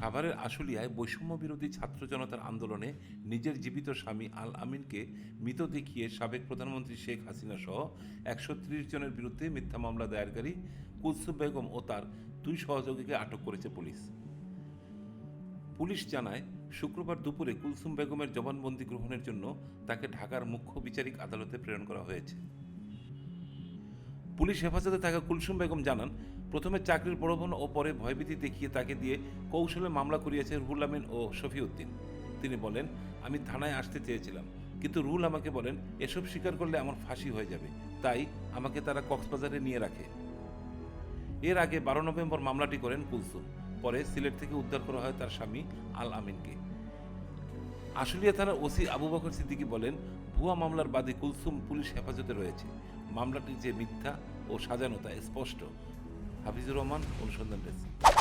সাভারের আশুলিয়ায় বৈষম্য বিরোধী ছাত্র জনতার আন্দোলনে নিজের জীবিত স্বামী আল আমিনকে মৃত দেখিয়ে সাবেক প্রধানমন্ত্রী শেখ হাসিনা সহ একশো ত্রিশ জনের বিরুদ্ধে মিথ্যা মামলা দায়েরকারী কুলসুম বেগম ও তার দুই সহযোগীকে আটক করেছে পুলিশ। পুলিশ জানায়, শুক্রবার দুপুরে কুলসুম বেগমের জবানবন্দি গ্রহণের জন্য তাকে ঢাকার মুখ্য বিচারিক আদালতে প্রেরণ করা হয়েছে। পুলিশ হেফাজতে থাকা কুলসুম বেগম জানান, প্রথমে চাকরির প্রলোভন ও পরে ভয়ভীতি দেখিয়ে তাকে দিয়ে কৌশলে মামলা করিয়েছে রুহুল আমিন ও শফিউদ্দিন। তিনি বলেন, আমি থানায় আসতে চেয়েছিলাম, কিন্তু রুহুল আমাকে বলেন, এসব স্বীকার করলে আমার ফাঁসি হয়ে যাবে, তাই আমাকে তারা কক্সবাজারে নিয়ে রাখে। এর আগে বারো নভেম্বর মামলাটি করেন কুলসুম, পরে সিলেট থেকে উদ্ধার করা হয় তার স্বামী আল আমিনকে। আশুলিয়া থানার ওসি আবু বকর সিদ্দিকী বলেন, ভুয়া মামলার বাদে কুলসুম পুলিশ হেফাজতে রয়েছে। মামলাটি যে মিথ্যা ও সাজানো তা স্পষ্ট। হাফিজুর রহমান, অনুসন্ধান ডেস্ক।